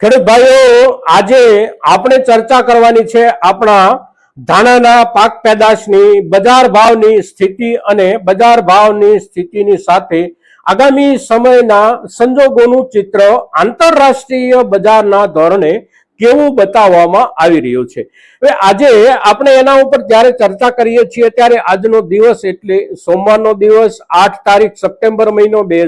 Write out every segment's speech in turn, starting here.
ખેડૂત ભાઈઓ, આજે આપણે ચર્ચા કરવાની છે આપણા ધાણાના પાક પેદાશની, બજાર ભાવની સ્થિતિ અને બજાર ભાવની સ્થિતિની સાથે આગામી સમયના સંજોગોનું ચિત્ર આંતરરાષ્ટ્રીય બજારના ધોરણે કેવું બતાવવામાં આવી રહ્યું છે. હવે આજે આપણે એના ઉપર જ્યારે ચર્ચા કરીએ છીએ ત્યારે આજનો દિવસ એટલે સોમવારનો દિવસ, આઠ તારીખ સપ્ટેમ્બર મહિનો બે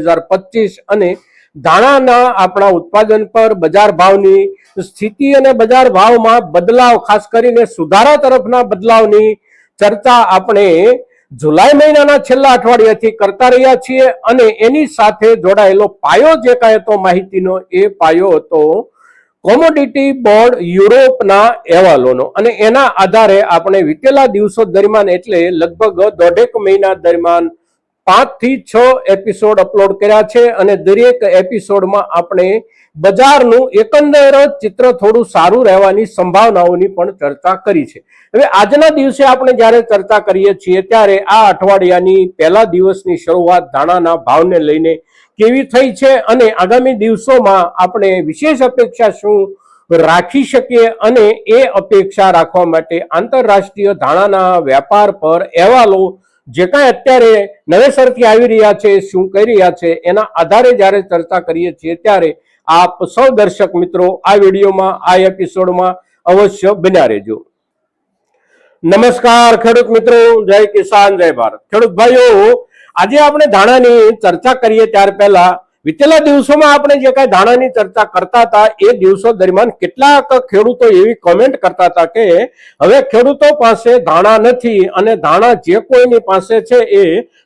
અને ધાણાના આપણા ઉત્પાદન પર બજાર ભાવની સ્થિતિ અને બજાર ભાવમાં બદલાવ, ખાસ કરીને સુધારા તરફના બદલાવની ચર્ચા આપણે જુલાઈ મહિનાના છેલ્લા અઠવાડિયાથી કરતા રહ્યા છીએ અને એની સાથે જોડાયેલો પાયો જે કાંઈ હતો માહિતીનો એ પાયો હતો કોમોડિટી બોર્ડ યુરોપના અહેવાલોનો અને એના આધારે આપણે વીતેલા દિવસો દરમિયાન એટલે લગભગ દોઢેક મહિના દરમિયાન પાંચથી છ એપિસોડ અપલોડ કર્યા છે અને દરેક એપિસોડમાં આપણે બજારનું એકંદર ચિત્ર થોડું સારું રહેવાની સંભાવનાઓની પણ ચર્ચા કરી છે. હવે આજના દિવસે આપણે જ્યારે ચર્ચા કરીએ છીએ ત્યારે આ અઠવાડિયાની પહેલા દિવસની શરૂઆત ધાણાના ભાવને લઈને કેવી થઈ છે અને આગામી દિવસોમાં આપણે વિશેષ અપેક્ષા શું રાખી શકીએ અને એ અપેક્ષા રાખવા માટે આંતરરાષ્ટ્રીય ધાણાના વેપાર પર અહેવાલો જે કાંઈ અત્યારે નવેસરથી આવી રહ્યા છે, શું કહી રહ્યા છે, એના આધારે જ્યારે ચર્ચા કરીએ છીએ ત્યારે આપ સૌ દર્શક મિત્રો આ વિડીયોમાં, આ એપિસોડમાં અવશ્ય બન્યા રહેજો. નમસ્કાર ખેડૂત મિત્રો, જય કિસાન, જય ભારત. ખેડૂત ભાઈઓ, આજે આપણે ધાણાની ચર્ચા કરીએ ત્યાર પહેલા વિતેલા દિવસોમાં આપણે જે કાંઈ ધાણાની ચર્ચા કરતા હતા, એ દિવસો દરમિયાન કેટલાક ખેડૂતો એવી કોમેન્ટ કરતા હતા કે, હવે ખેડૂતો પાસે ધાણા નથી અને ધાણા જે કોઈની પાસે છે એ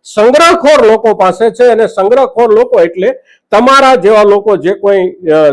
સંગ્રહખોર લોકો પાસે છે અને સંગ્રહખોર લોકો એટલે તમારા જેવા લોકો જે કોઈ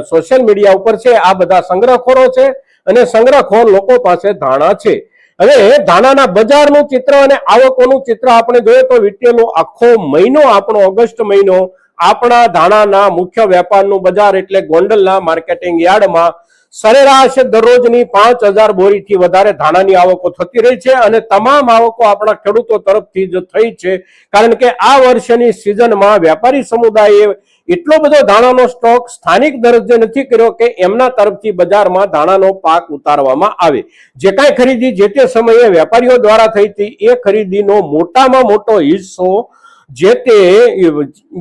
સોશિયલ મીડિયા ઉપર છે, આ બધા સંગ્રહખોરો છે અને સંગ્રહખોર લોકો પાસે ધાણા છે. હવે ધાણાના બજારનું ચિત્ર અને આવકોનું ચિત્ર આપણે જોઈએ તો વિટેલો આખો મહિનો, આપણો ઓગસ્ટ મહિનો આપણા ધાણાના મુખ્ય વેપારનું બજાર એટલે ગોંડલના માર્કેટિંગ યાર્ડમાં સરેરાશ દરરોજની પાંચ હજાર બોરીથી વધારે ધાણાની આવકો થતી રહી છે અને તમામ આવકો આપણા ખેડૂતો તરફથી જ થઈ છે. કારણ કે આ વર્ષની સિઝનમાં વેપારી સમુદાયે એટલો બધો ધાણાનો સ્ટોક સ્થાનિક દરજ્જે નથી કર્યો કે એમના તરફથી બજારમાં ધાણાનો પાક ઉતારવામાં આવે. જે કાંઈ ખરીદી જે તે સમયે વેપારીઓ દ્વારા થઈ હતી એ ખરીદીનો મોટામાં મોટો હિસ્સો જે તે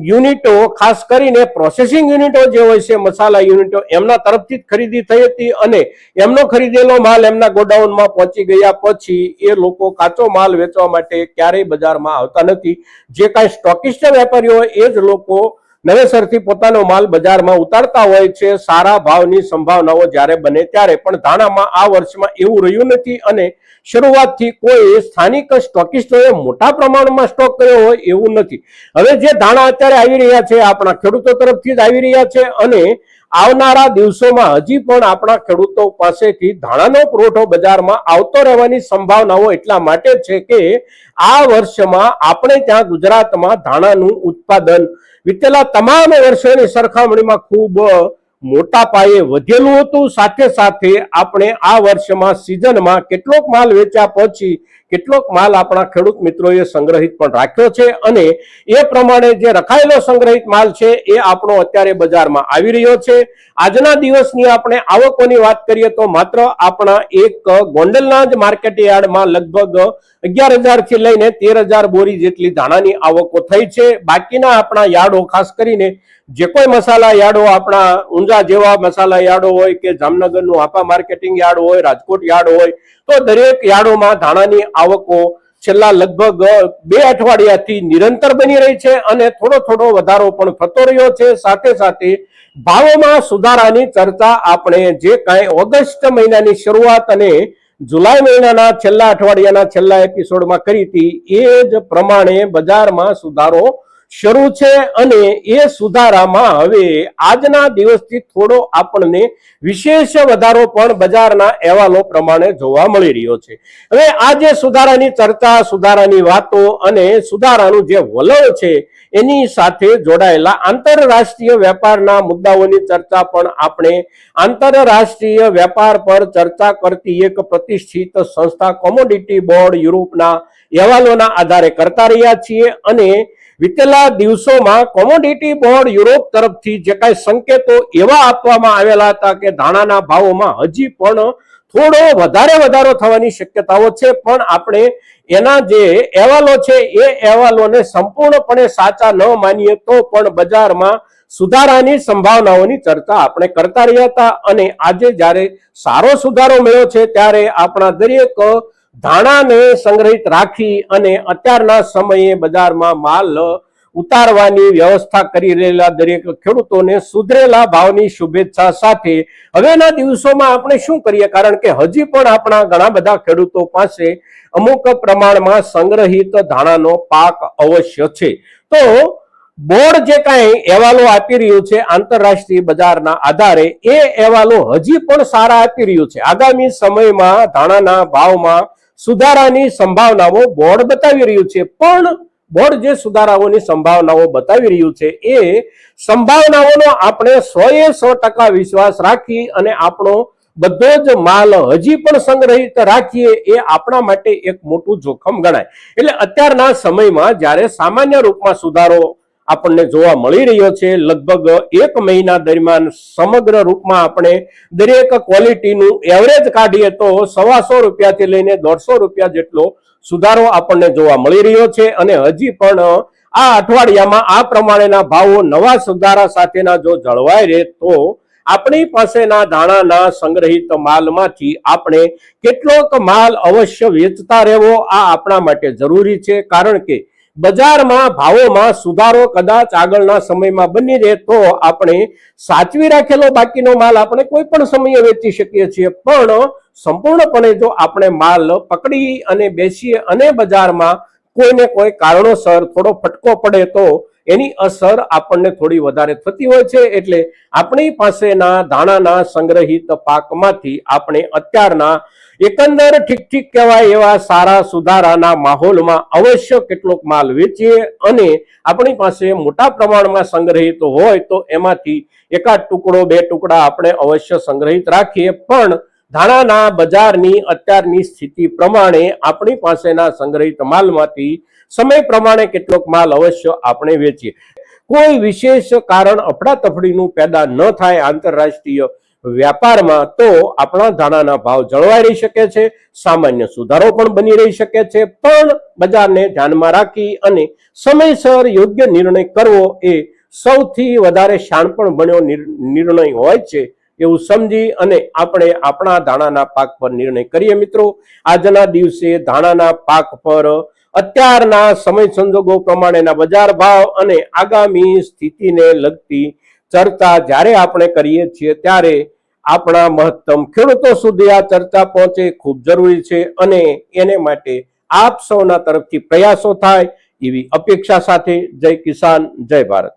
યુનિટો, ખાસ કરીને પ્રોસેસિંગ યુનિટો જે હોય છે, મસાલા યુનિટો, એમના તરફથી જ ખરીદી થઈ હતી અને એમનો ખરીદેલો માલ એમના ગોડાઉનમાં પહોંચી ગયા પછી એ લોકો કાચો માલ વેચવા માટે ક્યારેય બજારમાં આવતા નથી. જે કાંઈ સ્ટોકિસ્ટ વેપારીઓ એ જ લોકો નવેસરથી પોતાનો માલ બજારમાં ઉતારતા હોય છે. સારા ભાવની સંભાવનાઓ જ્યારે બને ત્યારે પણ ધાણામાં આ વર્ષમાં એવું રહ્યું નથી અને શરૂઆતથી કોઈ સ્થાનિક સ્ટોકિસ્ટોએ મોટા પ્રમાણમાં સ્ટોક કર્યો હોય એવું નથી. હવે જે ધાણા અત્યારે આવી રહ્યા છે, આપણા ખેડૂતો તરફથી જ આવી રહ્યા છે અને આવનારા દિવસોમાં હજી પણ આપણા ખેડૂતો પાસેથી ધાણાનો પુરવઠો બજારમાં આવતો રહેવાની સંભાવનાઓ એટલા માટે છે કે આ વર્ષમાં આપણે ત્યાં ગુજરાતમાં ધાણાનું ઉત્પાદન વિતેલા તમામ વર્ષોની સરખામણીમાં ખૂબ મોટા પાયે વધેલું હતું. સાથે સાથે આપણે આ વર્ષમાં સિઝનમાં કેટલોક માલ વેચ્યા પછી કેટલોક માલ આપણા ખેડૂત મિત્રોએ સંગ્રહિત પણ રાખ્યો છે અને એ પ્રમાણે જે રખાયેલો સંગ્રહિત માલ છે એ આપણો અત્યારે બજારમાં આવી રહ્યો છે. આજના દિવસની આપણે આવકોની વાત કરીએ તો માત્ર આપણા એક ગોંડલના જ માર્કેટ યાર્ડમાં લગભગ અગિયાર હજારથી લઈને તેર હજાર બોરી જેટલી ધાણાની આવકો થઈ છે. બાકીના આપણા યાર્ડો, ખાસ કરીને જે કોઈ મસાલા યાર્ડો, આપણા ઊંઝા જેવા મસાલા યાર્ડો હોય કે જામનગરનું આપા માર્કેટિંગ યાર્ડ હોય, રાજકોટ યાર્ડ હોય તો દરેક યાર્ડોમાં ધાણાની આવકો છેલ્લા લગભગ બે અઠવાડિયાથી નિરંતર બની રહી છે અને થોડો થોડો વધારો પણ થતો રહ્યો છે. સાથે સાથે ભાવોમાં સુધારાની ચર્ચા આપણે જે કાંઈ ઓગસ્ટ મહિનાની શરૂઆત અને જુલાઈ મહિનાના છેલ્લા અઠવાડિયાના છેલ્લા એપિસોડમાં કરી હતી, એ જ પ્રમાણે બજારમાં સુધારો શરૂ છે અને એ સુધારામાં હવે આજના દિવસથી થોડો આપણને વિશેષ વધારો પણ બજારના અહેવાલો પ્રમાણે જોવા મળી રહ્યો છે. હવે આ જે સુધારાની ચર્ચા, સુધારાની વાતો અને સુધારાનું જે વલણ છે, એની સાથે જોડાયેલા આંતરરાષ્ટ્રીય વેપારના મુદ્દાઓની ચર્ચા પણ આપણે આંતરરાષ્ટ્રીય વેપાર પર ચર્ચા કરતી એક પ્રતિષ્ઠિત સંસ્થા કોમોડિટી બોર્ડ યુરોપના અહેવાલોના આધારે કરતા રહ્યા છીએ અને વિતેલા દિવસોમાં કોમોડિટી બોર્ડ યુરોપ તરફથી જે કાંઈ સંકેતો એવા આપવામાં આવેલા હતા કે ધાણાના ભાવોમાં હજી પણ થોડો વધારે વધારો થવાની શક્યતાઓ છે. પણ આપણે એના જે અહેવાલો છે એ અહેવાલોને સંપૂર્ણપણે સાચા ન માનીએ તો પણ બજારમાં સુધારાની સંભાવનાઓની ચર્ચા આપણે કરતા રહ્યા હતા. અને આજે જ્યારે સારો સુધારો મળ્યો છે, ત્યારે આપણા દરેક ધાણાને સંગ્રહિત રાખી અને અત્યારના સમયે બજારમાં માલ ઉતારવાની વ્યવસ્થા કરી રહેલા દરેક ખેડૂતોને સુધરેલા ભાવની શુભેચ્છા સાથે હવેના દિવસોમાં આપણે શું કરીએ? કારણ કે હજી પણ આપણા ઘણા બધા ખેડૂતો પાસે અમુક પ્રમાણમાં સંગ્રહિત ધાણાનો પાક અવશ્ય છે. તો બોર્ડ જે કાંઈ અહેવાલો આપી રહ્યું છે આંતરરાષ્ટ્રીય બજારના આધારે, એ અહેવાલો હજી પણ સારા આપી રહ્યું છે. આગામી સમયમાં ધાણાના ભાવમાં સુધારાની સંભાવનાઓ બોર્ડ બતાવી રહ્યું છે. પણ બોર્ડ જે સુધારાઓની સંભાવનાઓ બતાવી રહ્યું છે એ સંભાવનાઓનો આપણે સો એ સો ટકા વિશ્વાસ રાખી અને આપણો બધો જ માલ હજી પણ સંગ્રહિત રાખીએ એ આપણા માટે એક મોટું જોખમ ગણાય. એટલે અત્યારના સમયમાં જ્યારે સામાન્ય રૂપમાં સુધારો આપણને જોવા મળી રહ્યો છે. લગભગ એક મહિના દરમિયાન સમગ્ર રૂપમાં આપણે દરેક ક્વોલિટીનું એવરેજ કાઢીએ તો સવાસો રૂપિયાથી લઈને દોઢસો રૂપિયા જેટલો સુધારો આપણને જોવા મળી રહ્યો છે. અને હજી પણ આ અઠવાડિયામાં આ પ્રમાણેના ભાવો નવા સુધારા સાથેના જો જળવાય રહે તો આપણી પાસેના દાણાના સંગ્રહિત માલમાંથી આપણે કેટલોક માલ અવશ્ય વેચતા રહેવો આ આપણા માટે જરૂરી છે. કારણ કે બજારમાં ભાવોમાં સુધારો કદાચ આગળના સમયમાં બની રહે તો આપણે સાચવી રાખેલો બાકીનો માલ આપણે કોઈ પણ સમયે વેચી શકીએ છીએ. પણ સંપૂર્ણપણે જો આપણે માલ પકડી અને બેસીએ અને બજારમાં કોઈને કોઈ કારણોસર થોડો ફટકો પડે તો એની અસર આપણને થોડી વધારે થતી હોય છે એટલે આપણી પાસેના દાણાના સંગ્રહિત પાકમાંથી આપણે અત્યારના એકંદર ઠીક ઠીક કહેવાય એવા સારા સુધારાના માહોલમાં અવશ્ય કેટલોક માલ વેચીએ અને આપણી પાસે મોટા પ્રમાણમાં સંગ્રહિત હોય તો એમાંથી એકાદ ટુકડો, બે ટુકડા આપણે અવશ્ય સંગ્રહિત રાખીએ. પણ ધાણાના બજારની અત્યારની સ્થિતિ પ્રમાણે આપણી પાસેના સંગ્રહિત માલમાંથી સમય પ્રમાણે કેટલોક માલ અવશ્ય આપણે વેચીએ. કોઈ વિશેષ કારણ અફડાતફડીનું પેદા ન થાય આંતરરાષ્ટ્રીય વ્યાપારમાં તો આપણા ધાણાના ભાવ જળવાઈ રહી શકે છે, સામાન્ય સુધારો પણ બની રહી શકે છે, પણ બજારને ધ્યાનમાં રાખી અને સમયસર યોગ્ય નિર્ણય કરવો એ સૌથી વધારે શાણપણ બન્યો નિર- નિર્ણય હોય છે. એવું સમજી અને આપણે આપણા ધાણાના પાક પર નિર્ણય કરીએ મિત્રો. આજના દિવસે ધાણાના પાક પર અત્યારના સમય સંજોગો પ્રમાણેના બજાર ભાવ અને આગામી સ્થિતિને લગતી ચર્ચા જ્યારે આપણે કરીએ છીએ ત્યારે આપણા મહત્તમ ખેડૂતો સુધી આ ચર્ચા પહોંચે ખૂબ જરૂરી છે અને એને માટે આપ સૌના તરફથી પ્રયાસો થાય એવી અપેક્ષા સાથે જય કિસાન, જય ભારત.